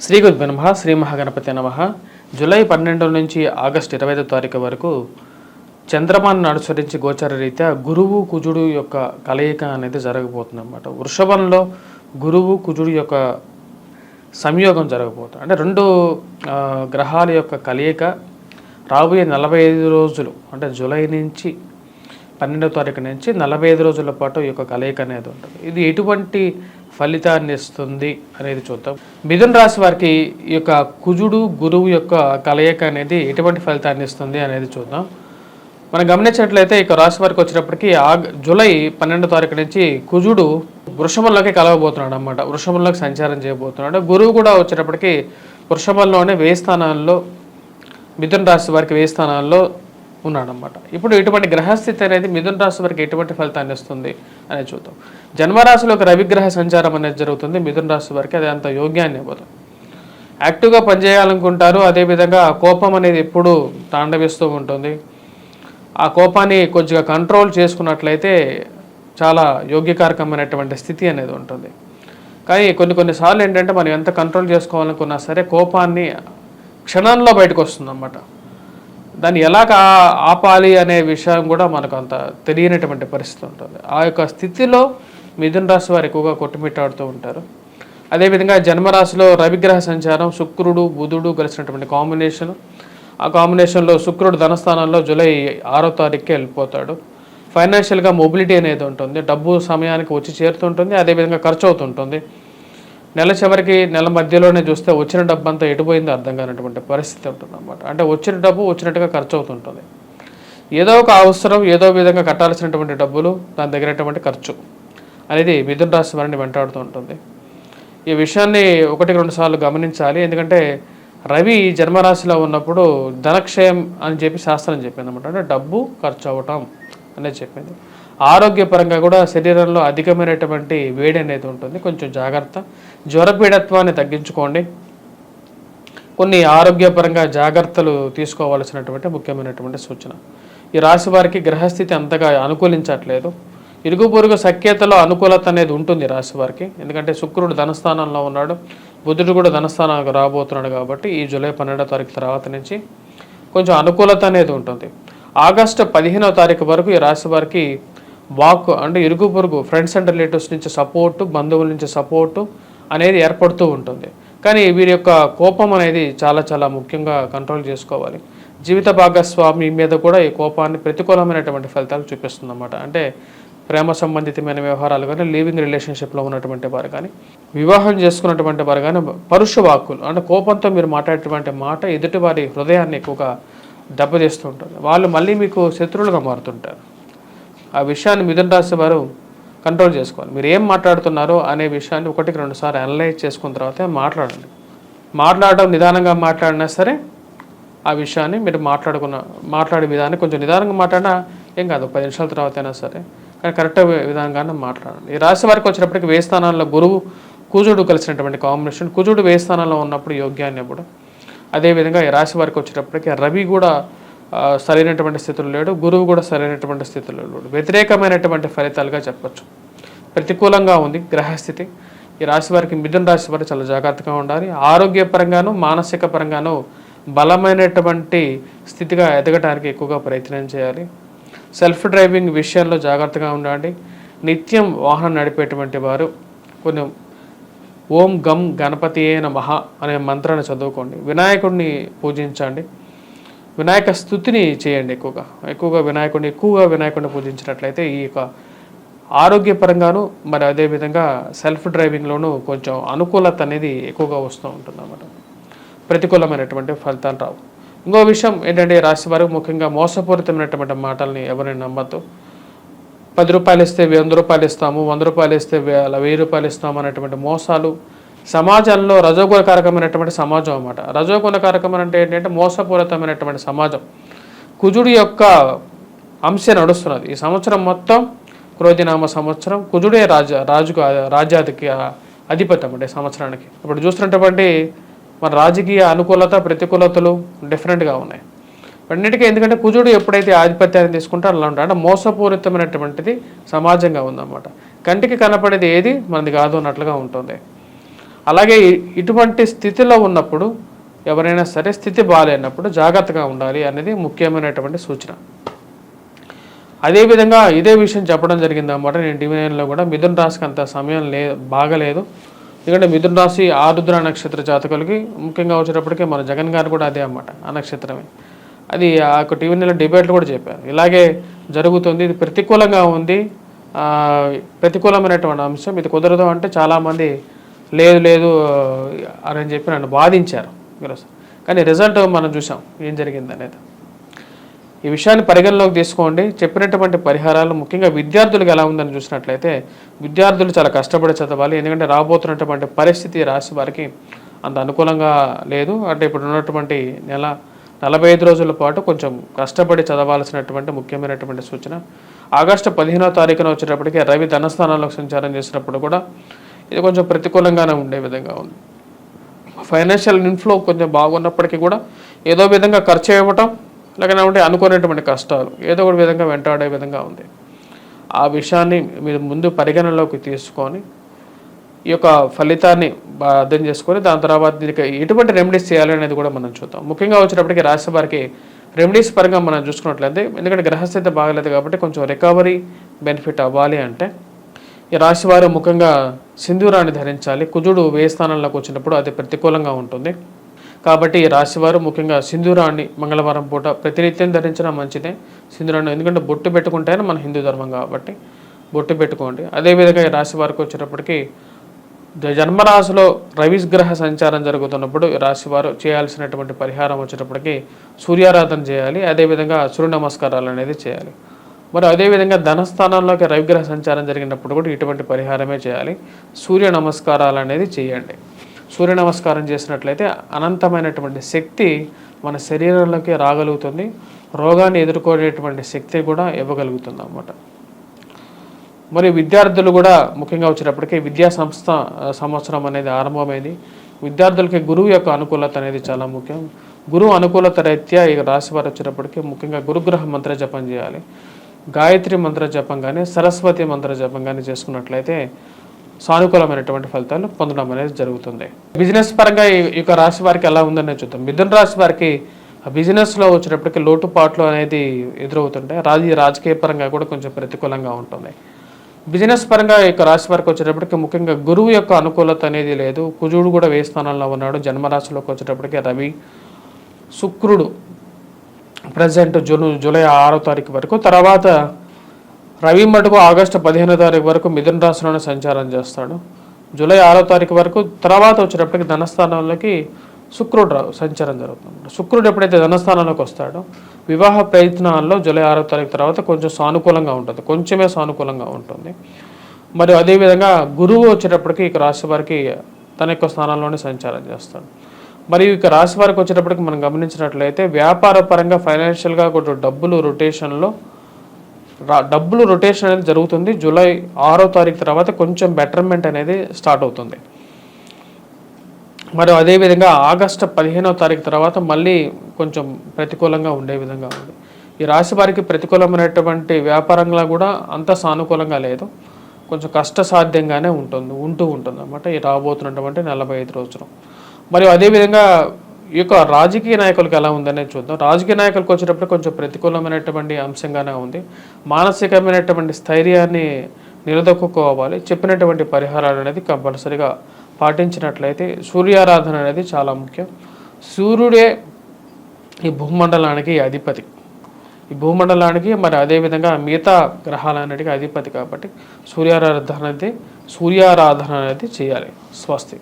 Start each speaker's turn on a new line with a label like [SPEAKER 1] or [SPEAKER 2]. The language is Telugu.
[SPEAKER 1] శ్రీ గురు నమ శ్రీ మహాగణపతి నమ. జూలై పన్నెండు నుంచి ఆగస్టు ఇరవై ఐదో తారీఖు వరకు చంద్రమాన్ని అనుసరించి గోచర రీత్యా గురువు కుజుడు యొక్క కలయిక అనేది జరగబోతుంది అనమాట వృషభంలో గురువు కుజుడు యొక్క సంయోగం జరగబోతుంది అంటే రెండు గ్రహాల యొక్క కలయిక రాబోయే నలభై ఐదు రోజులు అంటే జూలై నుంచి పన్నెండవ తారీఖు నుంచి నలభై ఐదు రోజుల పాటు ఈ యొక్క కలయిక అనేది ఉంటుంది. ఇది ఎటువంటి ఫలితాన్ని ఇస్తుంది అనేది చూద్దాం. మిథున రాశి వారికి ఈ యొక్క కుజుడు గురువు యొక్క కలయిక అనేది ఎటువంటి ఫలితాన్ని ఇస్తుంది అనేది చూద్దాం. మనం గమనించినట్లయితే ఇక రాశి వారికి వచ్చినప్పటికీ ఆగ్ జూలై పన్నెండో తారీఖు నుంచి కుజుడు వృషభంలోకి కలవబోతున్నాడు అనమాట వృషభంలోకి సంచారం చేయబోతున్నాడు. గురువు కూడా వచ్చినప్పటికీ వృషభంలోనే వేయి స్థానాల్లో మిథున రాశి వారికి వేయి స్థానాల్లో ఉన్నాడనమాట. ఇప్పుడు ఇటువంటి గ్రహస్థితి అనేది మిథున రాశి వారికి ఎటువంటి ఫలితాన్ని ఇస్తుంది అనేది చూద్దాం. జన్మరాశిలోకి రవిగ్రహ సంచారం అనేది జరుగుతుంది మిథున రాశి వారికి అది అంత యోగ్యాన్ని ఇవ్వదు. యాక్టివ్గా పనిచేయాలనుకుంటారు అదేవిధంగా కోపం అనేది ఎప్పుడూ తాండవిస్తూ ఉంటుంది. ఆ కోపాన్ని కొద్దిగా కంట్రోల్ చేసుకున్నట్లయితే చాలా యోగ్యకారకమైనటువంటి స్థితి అనేది ఉంటుంది. కానీ కొన్ని కొన్నిసార్లు ఏంటంటే మనం ఎంత కంట్రోల్ చేసుకోవాలనుకున్నా సరే కోపాన్ని క్షణంలో బయటకు వస్తుందన్నమాట. దాన్ని ఎలా ఆపాలి అనే విషయం కూడా మనకు అంత తెలియనటువంటి పరిస్థితి ఉంటుంది. ఆ యొక్క స్థితిలో మిథున రాశి వారు ఎక్కువగా కొట్టుమిట్టాడుతూ ఉంటారు. అదేవిధంగా జన్మరాశిలో రవిగ్రహ సంచారం శుక్రుడు బుధుడు కలిసినటువంటి కాంబినేషన్ ఆ కాంబినేషన్లో శుక్రుడు ధనస్థానంలో జూలై ఆరో తారీఖుకే వెళ్ళిపోతాడు. ఫైనాన్షియల్గా మొబిలిటీ అనేది ఉంటుంది. డబ్బు సమయానికి వచ్చి చేరుతుంటుంది. అదేవిధంగా ఖర్చు అవుతుంటుంది నెల చివరికి నెల మధ్యలోనే చూస్తే వచ్చిన డబ్బు అంతా ఎటుపోయిందో అర్థం కానటువంటి పరిస్థితి ఉంటుంది అనమాట అంటే వచ్చిన డబ్బు వచ్చినట్టుగా ఖర్చు అవుతుంటుంది ఏదో ఒక అవసరం ఏదో విధంగా కట్టాల్సినటువంటి డబ్బులు దాని దగ్గరటువంటి ఖర్చు అనేది మిథున రాశి వారిని వెంటాడుతూ ఉంటుంది. ఈ విషయాన్ని ఒకటి రెండు సార్లు గమనించాలి. ఎందుకంటే రవి జన్మరాశిలో ఉన్నప్పుడు ధనక్షయం అని చెప్పి శాస్త్రం చెప్పింది అనమాట అంటే డబ్బు ఖర్చు అవ్వటం అనేది చెప్పింది. ఆరోగ్యపరంగా కూడా శరీరంలో అధికమైనటువంటి వేడి అనేది ఉంటుంది. కొంచెం జాగ్రత్త. జ్వరపీడత్వాన్ని తగ్గించుకోండి. కొన్ని ఆరోగ్యపరంగా జాగ్రత్తలు తీసుకోవాల్సినటువంటి ముఖ్యమైనటువంటి సూచన. ఈ రాశి వారికి గ్రహస్థితి అంతగా అనుకూలించట్లేదు. ఇరుగు పొరుగు సఖ్యతలో అనుకూలత అనేది ఉంటుంది రాశి వారికి. ఎందుకంటే శుక్రుడు ధనస్థానంలో ఉన్నాడు. బుధుడు కూడా ధనస్థానానికి రాబోతున్నాడు కాబట్టి ఈ జూలై పన్నెండో తారీఖు తర్వాత నుంచి కొంచెం అనుకూలత అనేది ఉంటుంది. ఆగస్టు పదిహేనో తారీఖు వరకు ఈ రాశి వారికి వాక్ అంటే ఇరుగు పొరుగు ఫ్రెండ్స్ అండ్ రిలేటివ్స్ నుంచి సపోర్టు బంధువుల నుంచి సపోర్టు అనేది ఏర్పడుతూ ఉంటుంది. కానీ వీరి యొక్క కోపం అనేది చాలా చాలా ముఖ్యంగా కంట్రోల్ చేసుకోవాలి. జీవిత భాగస్వామి మీద కూడా ఈ కోపాన్ని ప్రతికూలమైనటువంటి ఫలితాలు చూపిస్తుందన్నమాట. అంటే ప్రేమ సంబంధితమైన వ్యవహారాలు కానీ లివింగ్ రిలేషన్షిప్లో ఉన్నటువంటి వారు కానీ వివాహం చేసుకున్నటువంటి వారు కానీ పరుష వాక్కులు అంటే కోపంతో మీరు మాట్లాడేటువంటి మాట ఎదుటి వారి హృదయాన్ని ఎక్కువగా దెబ్బతీస్తూ ఉంటుంది. వాళ్ళు మళ్ళీ మీకు శత్రువులుగా మారుతుంటారు. ఆ విషయాన్ని మిథున రాశి వారు కంట్రోల్ చేసుకోవాలి. మీరు ఏం మాట్లాడుతున్నారో అనే విషయాన్ని ఒకటికి రెండుసార్లు అనలైజ్ చేసుకున్న తర్వాత మాట్లాడండి. మాట్లాడడం నిదానంగా మాట్లాడినా సరే ఆ విషయాన్ని మీరు మాట్లాడుకున్న మాట్లాడే విధానాన్ని కొంచెం నిదానంగా మాట్లాడినా ఏం కాదు పది నిమిషాల తర్వాత అయినా సరే. కానీ కరెక్ట్ విధానంగానే మాట్లాడండి. ఈ రాశి వారికి వచ్చినప్పటికి వేయి స్థానాల్లో గురువు కుజుడు కలిసినటువంటి కాంబినేషన్ కుజుడు వేయి స్థానంలో ఉన్నప్పుడు యోగ్యాన్ని ఇవ్వడం. అదేవిధంగా ఈ రాశి వారికి వచ్చేటప్పటికి రవి కూడా సరైనటువంటి స్థితిలో లేడు. గురువు కూడా సరైనటువంటి స్థితిలో లేడు. వ్యతిరేకమైనటువంటి ఫలితాలుగా చెప్పొచ్చు. ప్రతికూలంగా ఉంది గ్రహస్థితి. ఈ రాశి వారికి మిథున రాశి వారు చాలా జాగ్రత్తగా ఉండాలి. ఆరోగ్యపరంగాను మానసిక పరంగాను బలమైనటువంటి స్థితిగా ఎదగటానికి ఎక్కువగా ప్రయత్నం చేయాలి. సెల్ఫ్ డ్రైవింగ్ విషయంలో జాగ్రత్తగా ఉండండి. నిత్యం వాహనం నడిపేటువంటి వారు కొన్ని ఓం గం గణపతి అయిన మహా అనే మంత్రాన్ని చదువుకోండి. వినాయకుడిని పూజించండి. వినాయక స్థుతిని చేయండి ఎక్కువగా. ఎక్కువగా వినాయకుడిని ఎక్కువగా వినాయకుడిని పూజించినట్లయితే ఈ యొక్క ఆరోగ్యపరంగాను మరి అదేవిధంగా సెల్ఫ్ డ్రైవింగ్లోనూ కొంచెం అనుకూలత అనేది ఎక్కువగా వస్తూ ఉంటుంది అన్నమాట ప్రతికూలమైనటువంటి ఫలితాలు రావు. ఇంకో విషయం ఏంటంటే రాశి వారు ముఖ్యంగా మోసపూరితమైనటువంటి మాటల్ని ఎవరైనా నమ్మద్దు. పది రూపాయలు ఇస్తే వంద రూపాయలు ఇస్తాము వంద రూపాయలు ఇస్తే అలా వెయ్యి రూపాయలు ఇస్తాము అనేటువంటి మోసాలు సమాజంలో రజోగుణకారకమైనటువంటి సమాజం అన్నమాట. రజోగుణకారకమైన అంటే ఏంటంటే మోసపూరితమైనటువంటి సమాజం. కుజుడి యొక్క అంశ నడుస్తున్నది. ఈ సంవత్సరం మొత్తం క్రోధినామ సంవత్సరం కుజుడే రాజ రాజుకు రాజ్యాధికి అధిపతి అన్నమాట ఈ సంవత్సరానికి. ఇప్పుడు చూస్తున్నటువంటి మన రాజకీయ అనుకూలత ప్రతికూలతలు డిఫరెంట్గా ఉన్నాయి. అన్నిటికీ ఎందుకంటే కుజుడు ఎప్పుడైతే ఆధిపత్యాన్ని తీసుకుంటారో అలా ఉంటాడు. అంటే మోసపూరితమైనటువంటిది సమాజంగా ఉందన్నమాట. కంటికి కనపడేది ఏది? మనది కాదు అన్నట్లుగా ఉంటుంది. అలాగే ఇటువంటి స్థితిలో ఉన్నప్పుడు ఎవరైనా సరే స్థితి బాగాలేనప్పుడు జాగ్రత్తగా ఉండాలి అనేది ముఖ్యమైనటువంటి సూచన. అదేవిధంగా ఇదే విషయం చెప్పడం జరిగింది అనమాట నేను డివిజన్లో కూడా మిథున్ రాశికి అంత సమయం లే బాగలేదు. ఎందుకంటే మిథున్ రాశి ఆరుద్ర నక్షత్ర జాతకులకి ముఖ్యంగా వచ్చేటప్పటికి మన జగన్ గారు కూడా అదే అన్నమాట ఆ నక్షత్రమే. అది ఆ యొక్క టీవీలో డిబేట్లు కూడా చెప్పారు. ఇలాగే జరుగుతుంది ఇది ప్రతికూలంగా ఉంది. ప్రతికూలమైనటువంటి అంశం ఇది కుదరదు అంటే చాలామంది లేదు లేదు అని చెప్పి నన్ను బాధించారు. ఈరోజు కానీ రిజల్ట్ మనం చూసాం ఏం జరిగిందనేది ఈ విషయాన్ని పరిగణలోకి తీసుకోండి. చెప్పినటువంటి పరిహారాలు ముఖ్యంగా విద్యార్థులకు ఎలా ఉందని చూసినట్లయితే విద్యార్థులు చాలా కష్టపడి చదవాలి. ఎందుకంటే రాబోతున్నటువంటి పరిస్థితి రాసి వారికి అంత అనుకూలంగా లేదు. అంటే ఇప్పుడు ఉన్నటువంటి నెల నలభై ఐదు రోజుల పాటు కొంచెం కష్టపడి చదవాల్సినటువంటి ముఖ్యమైనటువంటి సూచన. ఆగస్టు పదిహేనో తారీఖున వచ్చేటప్పటికి రవి ధనస్థానంలోకి సంచారం చేసినప్పుడు కూడా ఇది కొంచెం ప్రతికూలంగానే ఉండే విధంగా ఉంది. ఫైనాన్షియల్ ఇన్ఫ్లో కొంచెం బాగున్నప్పటికీ కూడా ఏదో విధంగా ఖర్చు ఇవ్వటం లేకపోతే అనుకునేటువంటి కష్టాలు ఏదో ఒక విధంగా వెంటాడే విధంగా ఉంది. ఆ విషయాన్ని మీరు ముందు పరిగణనలోకి తీసుకొని ఈ యొక్క ఫలితాన్ని బా- అర్థం చేసుకొని దాని తర్వాత దీనికి ఎటువంటి రెమెడీస్ చేయాలి అనేది కూడా మనం చూద్దాం. ముఖ్యంగా వచ్చినప్పటికీ రాష్ట్ర వారికి రెమెడీస్ పరంగా మనం చూసుకున్నట్లయితే ఎందుకంటే గ్రహస్థితి బాగలేదు కాబట్టి కొంచెం రికవరీ బెనిఫిట్ అవ్వాలి అంటే ఈ రాశి వారు ముఖ్యంగా సింధూరాన్ని ధరించాలి. కుజుడు వే స్థానంలోకి వచ్చినప్పుడు అది ప్రతికూలంగా ఉంటుంది. కాబట్టి ఈ రాశివారు ముఖ్యంగా సింధూరాన్ని మంగళవారం పూట ప్రతినిత్యం ధరించడం మంచిదే. సింధూరాన్ని ఎందుకంటే బొట్టు పెట్టుకుంటేనే మన హిందూ ధర్మం కాబట్టి బొట్టు పెట్టుకోండి. అదేవిధంగా ఈ రాశి వారికి వచ్చేటప్పటికి జన్మరాశిలో రవిస్ గ్రహ సంచారం జరుగుతున్నప్పుడు రాశివారు చేయాల్సినటువంటి పరిహారం వచ్చేటప్పటికి సూర్యారాధన చేయాలి. అదేవిధంగా సూర్య నమస్కారాలు అనేది చేయాలి. మరి అదేవిధంగా ధనస్థానంలోకి రవిగ్రహ సంచారం జరిగినప్పుడు కూడా ఇటువంటి పరిహారమే చేయాలి. సూర్య నమస్కారాలు అనేది చేయండి. సూర్య నమస్కారం చేసినట్లయితే అనంతమైనటువంటి శక్తి మన శరీరంలోకి రాగలుగుతుంది. రోగాన్ని ఎదుర్కొనేటువంటి శక్తి కూడా ఇవ్వగలుగుతుంది అన్నమాట మరి విద్యార్థులు కూడా ముఖ్యంగా వచ్చినప్పటికీ విద్యా సంస్థ సంవత్సరం అనేది ఆరంభమైంది. విద్యార్థులకి గురువు యొక్క అనుకూలత అనేది చాలా ముఖ్యం. గురువు అనుకూలత రీత్యా ఈ రాశి వారు వచ్చినప్పటికీ ముఖ్యంగా గురుగ్రహ మంత్ర జపం చేయాలి. గాయత్రి మంత్ర జపం కానీ సరస్వతి మంత్ర జపం కానీ చేసుకున్నట్లయితే సానుకూలమైనటువంటి ఫలితాలు పొందడం అనేది జరుగుతుంది. బిజినెస్ పరంగా ఈ యొక్క రాశి వారికి ఎలా ఉందనే చూద్దాం. మిథున రాశి వారికి ఆ బిజినెస్లో వచ్చేటప్పటికి లోటుపాట్లు అనేది ఎదురవుతుంటాయి రాజీ రాజకీయ పరంగా కూడా కొంచెం ప్రతికూలంగా ఉంటుంది. బిజినెస్ పరంగా ఈ యొక్క రాశి వారికి వచ్చేటప్పటికి ముఖ్యంగా గురువు యొక్క అనుకూలత అనేది లేదు. కుజుడు కూడా వేయ స్థానంలో ఉన్నాడు. జన్మరాశిలోకి వచ్చేటప్పటికి రవి శుక్రుడు ప్రజెంట్ జూన్ జూలై ఆరో తారీఖు వరకు. తర్వాత రవి మటుకు ఆగస్టు పదిహేనో తారీఖు వరకు మిథున రాశిలోనే సంచారం చేస్తాడు. జూలై ఆరో తారీఖు వరకు తర్వాత వచ్చేటప్పటికి ధనస్థానంలోకి శుక్రుడు సంచారం జరుగుతుంది. శుక్రుడు ఎప్పుడైతే ధనస్థానంలోకి వస్తాడో వివాహ ప్రయత్నాల్లో జూలై ఆరో తారీఖు తర్వాత కొంచెం సానుకూలంగా ఉంటుంది. కొంచెమే సానుకూలంగా ఉంటుంది. మరియు అదేవిధంగా గురువు వచ్చేటప్పటికి ఇక రాశి వారికి తన యొక్క స్థానంలోనే సంచారం చేస్తాడు. మరియు ఇక రాశి వారికి వచ్చేటప్పటికి మనం గమనించినట్లయితే వ్యాపార పరంగా ఫైనాన్షియల్గా కొంచెం డబ్బులు రొటేషన్లో డబ్బులు రొటేషన్ అనేది జరుగుతుంది. జూలై ఆరో తారీఖు తర్వాత కొంచెం బెటర్మెంట్ అనేది స్టార్ట్ అవుతుంది. మరియు అదేవిధంగా ఆగస్టు పదిహేనవ తారీఖు తర్వాత మళ్ళీ కొంచెం ప్రతికూలంగా ఉండే విధంగా ఉంది. ఈ రాశి వారికి ప్రతికూలమైనటువంటి వ్యాపారంగా కూడా అంత సానుకూలంగా లేదు. కొంచెం కష్టసాధ్యంగానే ఉంటుంది ఉంటూ ఉంటుంది అన్నమాట ఈ రాబోతున్నటువంటి నలభై ఐదు రోజులు. మరియు అదేవిధంగా ఈ యొక్క రాజకీయ నాయకులకు ఎలా ఉందనేది చూద్దాం. రాజకీయ నాయకులకు వచ్చేటప్పుడు కొంచెం ప్రతికూలమైనటువంటి అంశంగానే ఉంది. మానసికమైనటువంటి స్థైర్యాన్ని నిలదొక్కుకోవాలి. చెప్పినటువంటి పరిహారాలు అనేది కంపల్సరిగా పాటించినట్లయితే సూర్యారాధన అనేది చాలా ముఖ్యం. సూర్యుడే ఈ భూమండలానికి అధిపతి. ఈ భూమండలానికి మరి అదేవిధంగా మిగతా గ్రహాలన్నిటికీ అధిపతి కాబట్టి సూర్యారాధన అనేది సూర్యారాధన అనేది చేయాలి. స్వస్తి.